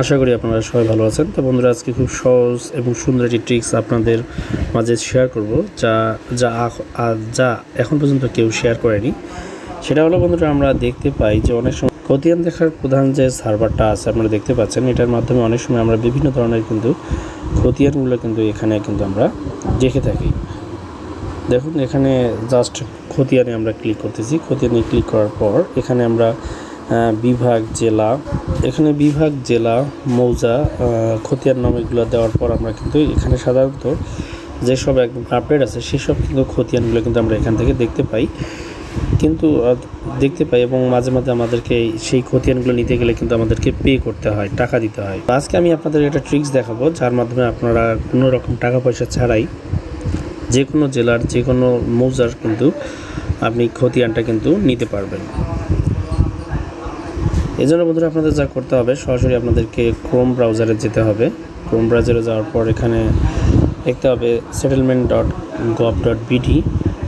আশা করি আপনারা সবাই ভালো আছেন। তো বন্ধুরা, আজকে খুব সহজ এবং সুন্দর একটি ট্রিক্স আপনাদের মাঝে শেয়ার করব, যা যা যা এখন পর্যন্ত কেউ শেয়ার করেনি। সেটা হলো বন্ধুরা, আমরা দেখতে পাই যে অনেক সময় খতিয়ান দেখার প্রধান যে সার্ভারটা আছে, আপনারা দেখতে পাচ্ছেন, এটার মাধ্যমে অনেক সময় আমরা বিভিন্ন ধরনের কিন্তু খতিয়ানগুলো কিন্তু এখানে কিন্তু আমরা দেখে থাকি। দেখুন, এখানে জাস্ট খতিয়ানে আমরা ক্লিক করতেছি। খতিয়ানে ক্লিক করার পর এখানে আমরা বিভাগ জেলা। এখানে বিভাগ জেলা মৌজা আহ, খতিয়ান নাম এগুলো দেওয়ার পর আমরা কিন্তু এখানে সাধারণত যেসব একদম আপডেট আছে সেসব কিন্তু খতিয়ানগুলো কিন্তু আমরা এখান থেকে দেখতে পাই। কিন্তু দেখতে পাই এবং মাঝে মাঝে আমাদেরকে সেই খতিয়ানগুলো নিতে গেলে কিন্তু আমাদেরকে পে করতে হয় টাকা দিতে হয়। আজকে আমি আপনাদের একটা ট্রিক্স দেখাবো যার মাধ্যমে আপনারা কোনো রকম টাকা পয়সা ছাড়াই যে কোনো জেলার যে কোনো মৌজার কিন্তু আপনি খতিয়ানটা কিন্তু নিতে পারবেন। এই জন্য বন্ধুরা আপনাদের যা করতে হবে, সরাসরি আপনাদেরকে ক্রোম ব্রাউজারে যেতে হবে। ক্রোম ব্রাউজারে যাওয়ার পর এখানে দেখতে হবে settlement dot gov dot BD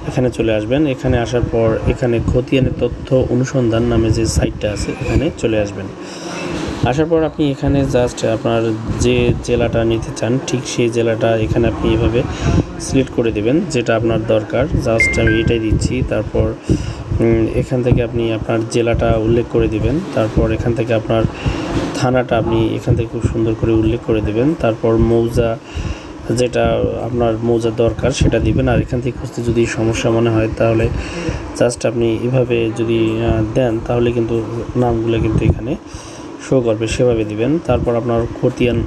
এখানে চলে আসবেন। এখানে আসার পর এখানে খতিয়ানের তথ্য অনুসন্ধান নামে যে সাইটটা আছে, এখানে চলে আসবেন। আসার পর আপনি এখানে জাস্ট আপনার যে জেলাটা নিতে চান, ঠিক সেই জেলাটা এখানে আপনি এভাবে সিলেক্ট করে দেবেন, যেটা আপনার দরকার। জাস্ট আমি এটাই দিচ্ছি, তারপর এখান থেকে আপনি আপনার জেলাটা উল্লেখ করে দিবেন। তারপর এখান থেকে আপনার থানাটা আপনি এখান থেকে খুব সুন্দর করে উল্লেখ করে দেবেন। তারপর মৌজা যেটা আপনার মৌজার দরকার সেটা দিবেন। আর এখান থেকে খুঁজতে যদি সমস্যা মনে হয়, তাহলে জাস্ট আপনি এভাবে যদি দেন, তাহলে কিন্তু নামগুলো কিন্তু এখানে শো করবে। সেভাবে দিবেন। তারপর আপনার খতিয়ান,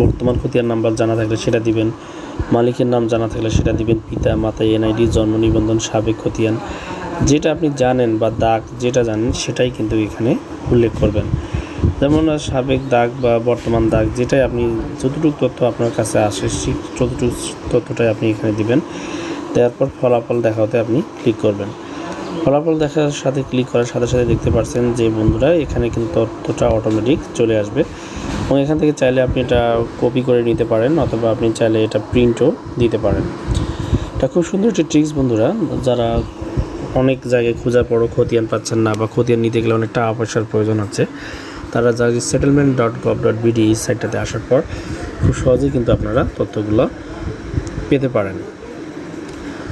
বর্তমান খতিয়ান নাম্বার জানা থাকলে সেটা দিবেন। মালিকের নাম জানা থাকলে সেটা দিবেন। পিতা, মাতা, এনআইডি, জন্ম নিবন্ধন, সাবেক খতিয়ান যেটা আপনি জানেন বা দাগ যেটা জানেন সেটাই কিন্তু এখানে উল্লেখ করবেন। যেমন সাবেক দাগ বা বর্তমান দাগ যেটাই আপনি যতটুকু তথ্য আপনার কাছে আসে সেই ততটুকু তথ্যটাই আপনি এখানে দিবেন। দেওয়ার পর ফলাফল দেখাতে আপনি ক্লিক করবেন। ফলাফল দেখার সাথে ক্লিক করার সাথে সাথে দেখতে পাচ্ছেন যে বন্ধুরা, এখানে কিন্তু তথ্যটা অটোমেটিক চলে আসবে। এবং এখান থেকে চাইলে আপনি এটা কপি করে নিতে পারেন অথবা আপনি চাইলে এটা প্রিন্টও দিতে পারেন। এটা খুব সুন্দর একটি ট্রিক্স বন্ধুরা, যারা অনেক জায়গায় খোঁজার পরও খতিয়ান পাচ্ছেন না বা খতিয়ান নিতে গেলে অনেক টাকা পয়সার প্রয়োজন হচ্ছে তারা যা settlement dot gov dot BD এই সাইটটাতে আসার পর খুব সহজেই কিন্তু আপনারা তথ্যগুলো পেতে পারেন।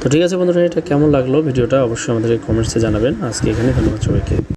তো ঠিক আছে বন্ধুরা, এটা কেমন লাগল? ভিডিওটা অবশ্যই আমাদের কমেন্টসে জানাবেন। আজকে এখানে ধন্যবাদ সবাইকে।